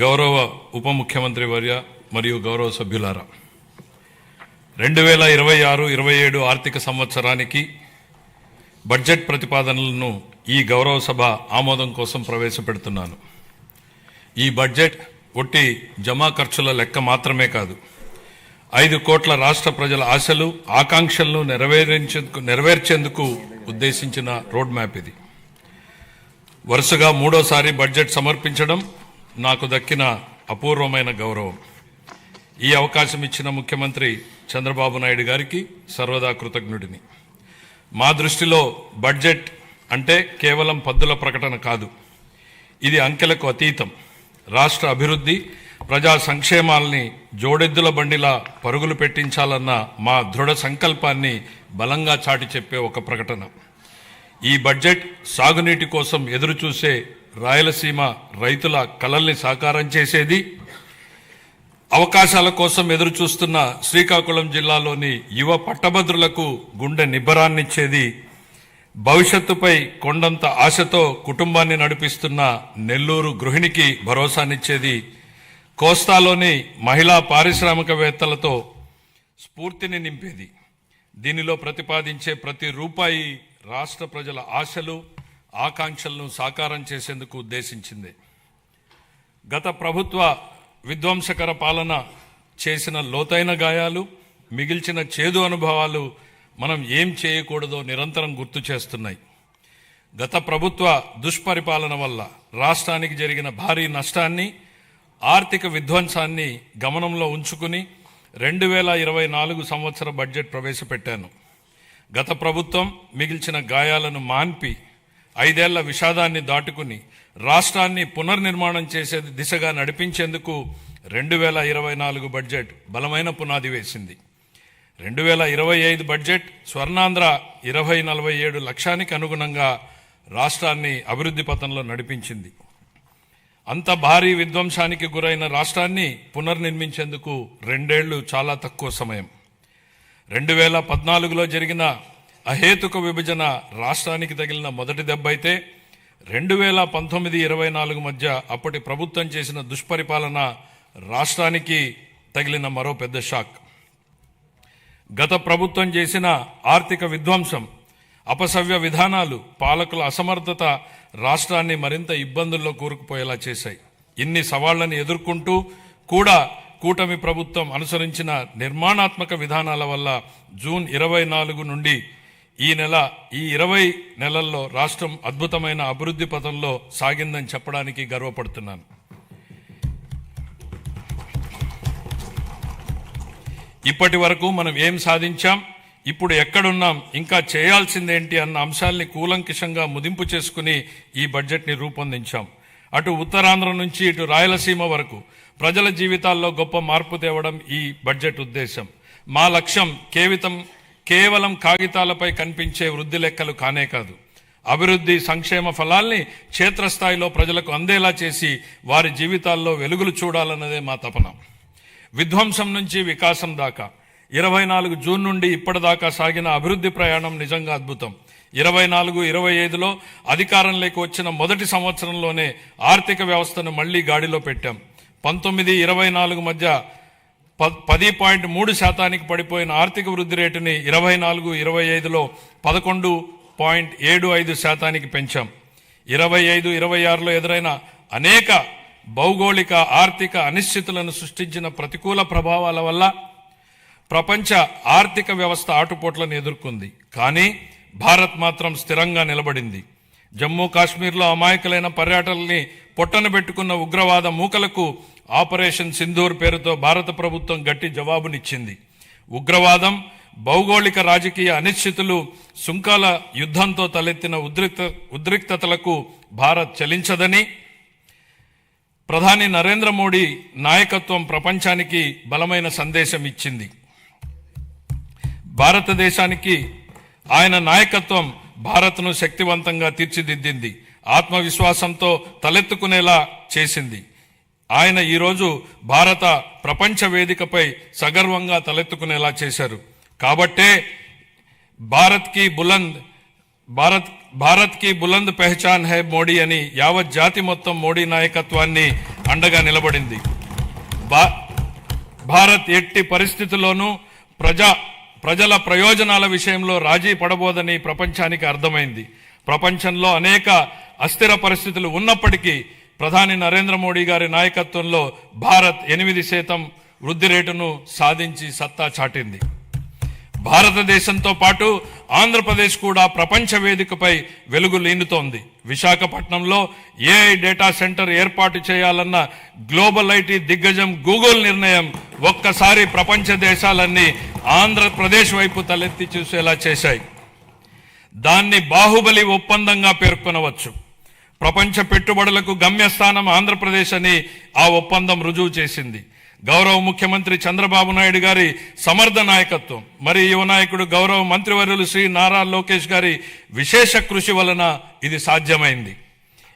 గౌరవ ఉప ముఖ్యమంత్రి వర్య మరియు గౌరవ సభ్యులారా రెండు వేల ఇరవై ఆరు ఇరవై ఏడు ఆర్థిక సంవత్సరానికి బడ్జెట్ ప్రతిపాదనలను ఈ గౌరవ సభ ఆమోదం కోసం ప్రవేశపెడుతున్నాను. ఈ బడ్జెట్ ఒట్టి జమా ఖర్చుల లెక్క మాత్రమే కాదు ఐదు కోట్ల రాష్ట్ర ప్రజల ఆశలు ఆకాంక్షలను నెరవేరించేందుకు నెరవేర్చేందుకు ఉద్దేశించిన రోడ్ మ్యాప్ ఇది. వరుసగా మూడోసారి బడ్జెట్ సమర్పించడం నాకు దక్కిన అపూర్వమైన గౌరవం. ఈ అవకాశం ఇచ్చిన ముఖ్యమంత్రి చంద్రబాబు నాయుడు గారికి సర్వదా కృతజ్ఞుడిని. మా దృష్టిలో బడ్జెట్ అంటే కేవలం పద్దుల ప్రకటన కాదు. ఇది అంకెలకు అతీతం. రాష్ట్ర అభివృద్ధి ప్రజా సంక్షేమాల్ని జోడెద్దుల బండిలా పరుగులు పెట్టించాలన్న మా దృఢ సంకల్పాన్ని బలంగా చాటి చెప్పే ఒక ప్రకటన. ఈ బడ్జెట్ సాగునీటి కోసం ఎదురుచూసే రాయలసీమ రైతుల కలల్ని సాకారం చేసేది. అవకాశాల కోసం ఎదురు చూస్తున్న శ్రీకాకుళం జిల్లాలోని యువ పట్టభద్రులకు గుండె నిబ్బరాన్నిచ్చేది. భవిష్యత్తుపై కొండంత ఆశతో కుటుంబాన్ని నడిపిస్తున్న నెల్లూరు గృహిణికి భరోసానిచ్చేది కోస్తాలోని మహిళా పారిశ్రామికవేత్తలతో స్ఫూర్తిని నింపేది. దీనిలో ప్రతిపాదించే ప్రతి రూపాయి రాష్ట్ర ప్రజల ఆశలు ఆకాంక్షలను సాకారం చేసేందుకు ఉద్దేశించింది. గత ప్రభుత్వ విధ్వంసకర పాలన చేసిన లోతైన గాయాలు మిగిల్చిన చేదు అనుభవాలు మనం ఏం చేయకూడదో నిరంతరం గుర్తు చేస్తున్నాయి. గత ప్రభుత్వ దుష్పరిపాలన వల్ల రాష్ట్రానికి జరిగిన భారీ నష్టాన్ని ఆర్థిక విధ్వంసాన్ని గమనంలో ఉంచుకుని రెండు వేల ఇరవై నాలుగు సంవత్సర బడ్జెట్ ప్రవేశపెట్టాను. గత ప్రభుత్వం మిగిల్చిన గాయాలను మాన్పి ఐదేళ్ళ విషాదాన్ని దాటుకుని రాష్ట్రాన్ని పునర్నిర్మాణం చేసే దిశగా నడిపించేందుకు రెండు వేల ఇరవై నాలుగు బడ్జెట్ బలమైన పునాది వేసింది. రెండు వేల ఇరవై ఐదు బడ్జెట్ స్వర్ణాంధ్ర ఇరవై నలభై ఏడు లక్ష్యానికి అనుగుణంగా రాష్ట్రాన్ని అభివృద్ధి పథంలో నడిపించింది. అంత భారీ విధ్వంసానికి గురైన రాష్ట్రాన్ని పునర్నిర్మించేందుకు రెండేళ్ళు చాలా తక్కువ సమయం. రెండు వేల పద్నాలుగులో జరిగిన అహేతుక విభజన రాష్ట్రానికి తగిలిన మొదటి దెబ్బ అయితే రెండు వేల పంతొమ్మిది ఇరవై నాలుగు మధ్య అప్పటి ప్రభుత్వం చేసిన దుష్పరిపాలన రాష్ట్రానికి తగిలిన మరో పెద్ద షాక్. గత ప్రభుత్వం చేసిన ఆర్థిక విధ్వంసం అపసవ్య విధానాలు పాలకుల అసమర్థత రాష్ట్రాన్ని మరింత ఇబ్బందుల్లో కూరుకుపోయేలా చేశాయి. ఇన్ని సవాళ్ళను ఎదుర్కొంటూ కూడా కూటమి ప్రభుత్వం అనుసరించిన నిర్మాణాత్మక విధానాల వల్ల జూన్ ఇరవై నాలుగు నుండి ఈ నెల ఈ ఇరవై నెలల్లో రాష్ట్రం అద్భుతమైన అభివృద్ధి పథంలో సాగిందని చెప్పడానికి గర్వపడుతున్నాను. ఇప్పటి వరకు మనం ఏం సాధించాం? ఇప్పుడు ఎక్కడున్నాం? ఇంకా చేయాల్సిందేంటి అన్న అంశాల్ని కూలంకిషంగా ముదింపు చేసుకుని ఈ బడ్జెట్ని రూపొందించాం. అటు ఉత్తరాంధ్ర నుంచి ఇటు రాయలసీమ వరకు ప్రజల జీవితాల్లో గొప్ప మార్పు తేవడం ఈ బడ్జెట్ ఉద్దేశం. మా లక్ష్యం కేవితం కేవలం కాగితాలపై కనిపించే వృద్ధి లెక్కలు కానే కాదు. అభివృద్ధి సంక్షేమ ఫలాల్ని క్షేత్రస్థాయిలో ప్రజలకు అందేలా చేసి వారి జీవితాల్లో వెలుగులు చూడాలన్నదే మా తపన. విధ్వంసం నుంచి వికాసం దాకా. ఇరవై నాలుగు జూన్ నుండి ఇప్పటిదాకా సాగిన అభివృద్ధి ప్రయాణం నిజంగా అద్భుతం. ఇరవై నాలుగు ఇరవై ఐదులో అధికారంలోకి వచ్చిన మొదటి సంవత్సరంలోనే ఆర్థిక వ్యవస్థను మళ్ళీ గాడిలో పెట్టాం. పంతొమ్మిది ఇరవై నాలుగు మధ్య పది పాయింట్ మూడు శాతానికి పడిపోయిన ఆర్థిక వృద్ధి రేటుని ఇరవై నాలుగు ఇరవై ఐదులో పదకొండు పాయింట్ ఏడు ఐదు శాతానికి పెంచాం. ఇరవై ఐదు ఇరవై ఆరులో ఎదురైన అనేక భౌగోళిక ఆర్థిక అనిశ్చితులను సృష్టించిన ప్రతికూల ప్రభావాల వల్ల ప్రపంచ ఆర్థిక వ్యవస్థ ఆటుపోట్లను ఎదుర్కొంది. కానీ భారత్ మాత్రం స్థిరంగా నిలబడింది. జమ్మూ కాశ్మీర్లో అమాయకులైన పర్యాటకుల్ని పొట్టన పెట్టుకున్న ఉగ్రవాద మూకలకు ఆపరేషన్ సింధూర్ పేరుతో భారత ప్రభుత్వం గట్టి జవాబునిచ్చింది. ఉగ్రవాదం భౌగోళిక రాజకీయ అనిశ్చితులు సుంకాల యుద్ధంతో తలెత్తిన ఉద్రిక్త ఉద్రిక్తతలకు భారత్ చలించదని ప్రధాని నరేంద్ర మోడీ నాయకత్వం ప్రపంచానికి బలమైన సందేశం ఇచ్చింది భారతదేశానికి ఆయన నాయకత్వం భారత్ను శక్తివంతంగా తీర్చిదిద్దింది. ఆత్మవిశ్వాసంతో తలెత్తుకునేలా చేసింది. ఆయన ఈరోజు భారత ప్రపంచ వేదికపై సగర్వంగా తలెత్తుకునేలా చేశారు. కాబట్టే భారత్కి బులంద్ భారత్ భారత్కి బులంద్ పెహచాన్ హై మోడీ అని యావత్ జాతి మొత్తం మోడీ నాయకత్వాన్ని అండగా నిలబడింది. భారత్ ఎట్టి పరిస్థితుల్లోనూ ప్రజా ప్రజల ప్రయోజనాల విషయంలో రాజీ పడబోదని ప్రపంచానికి అర్థమైంది. ప్రపంచంలో అనేక అస్థిర పరిస్థితులు ఉన్నప్పటికీ ప్రధాని నరేంద్ర మోడీ గారి నాయకత్వంలో భారత్ ఎనిమిది శాతం వృద్ధి రేటును సాధించి సత్తా చాటింది. భారతదేశంతో పాటు ఆంధ్రప్రదేశ్ కూడా ప్రపంచ వేదికపై వెలుగు లీనుతోంది విశాఖపట్నంలో ఏఐ డేటా సెంటర్ ఏర్పాటు చేయాలన్న గ్లోబల్ ఐటీ దిగ్గజం గూగుల్ నిర్ణయం ఒక్కసారి ప్రపంచ దేశాలన్నీ ఆంధ్రప్రదేశ్ వైపు తలెత్తి చూసేలా చేశాయి. దాన్ని బాహుబలి ఒప్పందంగా పేర్కొనవచ్చు. ప్రపంచ పెట్టుబడులకు గమ్యస్థానం ఆంధ్రప్రదేశ్ అని ఆ ఒప్పందం రుజువు చేసింది. గౌరవ ముఖ్యమంత్రి చంద్రబాబు నాయుడు గారి సమర్థ నాయకత్వం మరి యువ నాయకుడు గౌరవ మంత్రివర్యులు శ్రీ నారా లోకేష్ గారి విశేష కృషి వలన ఇది సాధ్యమైంది.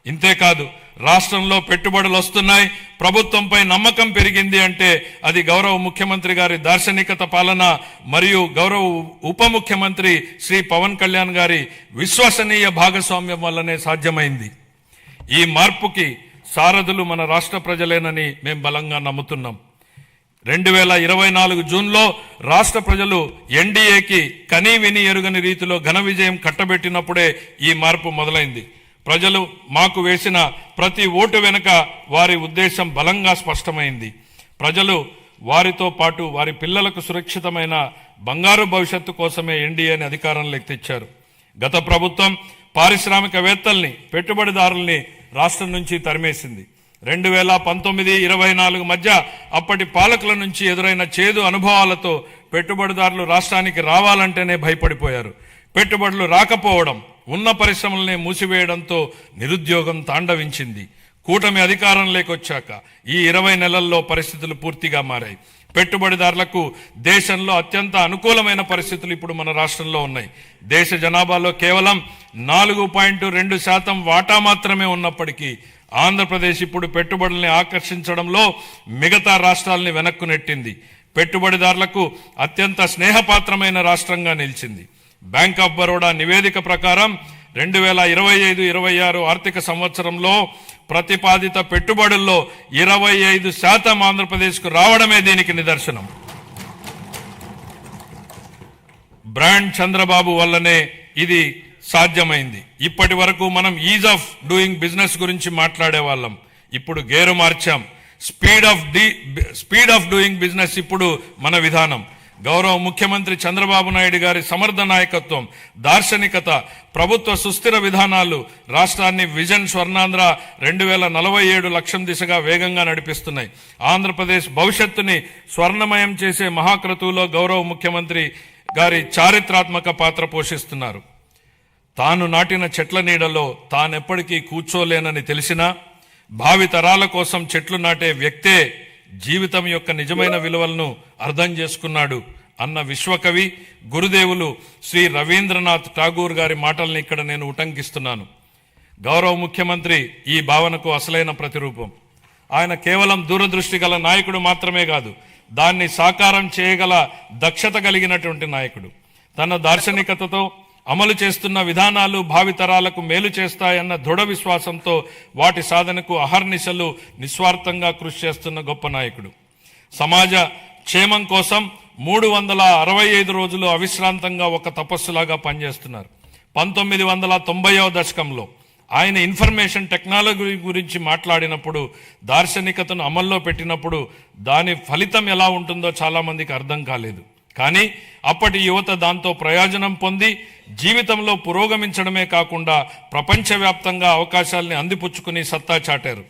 ఇంతేకాదు రాష్ట్రంలో పెట్టుబడులు వస్తున్నాయి ప్రభుత్వంపై నమ్మకం పెరిగింది అంటే అది గౌరవ ముఖ్యమంత్రి గారి దార్శనికత పాలన మరియు గౌరవ ఉప ముఖ్యమంత్రి శ్రీ పవన్ కళ్యాణ్ గారి విశ్వసనీయ భాగస్వామ్యం వల్లనే సాధ్యమైంది. ఈ మార్పుకి సారథులు మన రాష్ట్ర ప్రజలేనని మేము బలంగా నమ్ముతున్నాం. రెండు వేల ఇరవై నాలుగు జూన్లో రాష్ట్ర ప్రజలు ఎన్డీఏకి కనీ విని ఎరుగని రీతిలో ఘన విజయం కట్టబెట్టినప్పుడే ఈ మార్పు మొదలైంది. ప్రజలు మాకు వేసిన ప్రతి ఓటు వెనుక వారి ఉద్దేశం బలంగా స్పష్టమైంది. ప్రజలు వారితో పాటు వారి పిల్లలకు సురక్షితమైన బంగారు భవిష్యత్తు కోసమే ఎన్డీఏని అధికారంలోకి తెచ్చారు. గత ప్రభుత్వం పారిశ్రామికవేత్తల్ని పెట్టుబడిదారుల్ని రాష్ట్రం నుంచి తరిమేసింది. రెండు వేల పంతొమ్మిది ఇరవై నాలుగు మధ్య అప్పటి పాలకుల నుంచి ఎదురైన చేదు అనుభవాలతో పెట్టుబడిదారులు రాష్ట్రానికి రావాలంటేనే భయపడిపోయారు. పెట్టుబడులు రాకపోవడం ఉన్న పరిశ్రమల్ని మూసివేయడంతో నిరుద్యోగం తాండవించింది. కూటమి అధికారం లేకొచ్చాక ఈ ఇరవై నెలల్లో పరిస్థితులు పూర్తిగా మారాయి. పెట్టుబడిదారులకు దేశంలో అత్యంత అనుకూలమైన పరిస్థితులు ఇప్పుడు మన రాష్ట్రంలో ఉన్నాయి. దేశ జనాభాలో కేవలం నాలుగు పాయింట్ రెండు శాతం వాటా మాత్రమే ఉన్నప్పటికీ ఆంధ్రప్రదేశ్ ఇప్పుడు పెట్టుబడుల్ని ఆకర్షించడంలో మిగతా రాష్ట్రాలని వెనక్కు నెట్టింది. పెట్టుబడిదారులకు అత్యంత స్నేహపాత్రమైన రాష్ట్రంగా నిలిచింది. బ్యాంక్ ఆఫ్ బరోడా నివేదిక ప్రకారం రెండు వేల ఇరవై ఐదు ఇరవై ఆరు ఆర్థిక సంవత్సరంలో ప్రతిపాదిత పెట్టుబడుల్లో ఇరవై ఐదు శాతం ఆంధ్రప్రదేశ్కు రావడమే దీనికి నిదర్శనం. బ్రాండ్ చంద్రబాబు వల్లనే ఇది సాధ్యమైంది. ఇప్పటి వరకు మనం ఈజ్ ఆఫ్ డూయింగ్ బిజినెస్ గురించి మాట్లాడే వాళ్ళం ఇప్పుడు gear మార్చాం. Speed of the speed of doing business ఇప్పుడు మన విధానం. గౌరవ ముఖ్యమంత్రి చంద్రబాబు నాయుడు గారి సమర్థ నాయకత్వం దార్శనికత ప్రభుత్వ సుస్థిర విధానాలు రాష్ట్రాన్ని విజన్ స్వర్ణాంధ్ర రెండు వేల నలభై ఏడు లక్ష్యం దిశగా వేగంగా నడిపిస్తున్నాయి. ఆంధ్రప్రదేశ్ భవిష్యత్తుని స్వర్ణమయం చేసే మహాక్రతువులో గౌరవ ముఖ్యమంత్రి గారి చారిత్రాత్మక పాత్ర పోషిస్తున్నారు. తాను నాటిన చెట్ల నీడలో తానెప్పటికీ కూర్చోలేనని తెలిసినా భావి తరాల కోసం చెట్లు నాటే వ్యక్తే జీవితం యొక్క నిజమైన విలువలను అర్థం చేసుకున్నాడు అన్న విశ్వకవి గురుదేవులు శ్రీ రవీంద్రనాథ్ ఠాగూర్ గారి మాటల్ని ఇక్కడ నేను ఉటంకిస్తున్నాను. గౌరవ ముఖ్యమంత్రి ఈ భావనకు అసలైన ప్రతిరూపం. ఆయన కేవలం దూరదృష్టి గల నాయకుడు మాత్రమే కాదు దాన్ని సాకారం చేయగల దక్షత కలిగినటువంటి నాయకుడు. తన దార్శనికతతో అమలు చేస్తున్న విధానాలు భావితరాలకు మేలు చేస్తాయన్న దృఢ విశ్వాసంతో వాటి సాధనకు అహర్నిశలు నిస్వార్థంగా కృషి చేస్తున్న గొప్ప నాయకుడు. సమాజ క్షేమం కోసం మూడు వందల అరవై ఐదు రోజులు అవిశ్రాంతంగా ఒక తపస్సులాగా పనిచేస్తున్నారు. పంతొమ్మిది వందల తొంభైవ దశకంలో ఆయన ఇన్ఫర్మేషన్ టెక్నాలజీ గురించి మాట్లాడినప్పుడు దార్శనికతను అమల్లో పెట్టినప్పుడు దాని ఫలితం ఎలా ఉంటుందో చాలామందికి అర్థం కాలేదు. కానీ అప్పటి యువత దాంతో ప్రయోజనం పొంది జీవితంలో పురోగమించడమే కాకుండా ప్రపంచవ్యాప్తంగా అవకాశాల్ని అందిపుచ్చుకుని సత్తా చాటారు.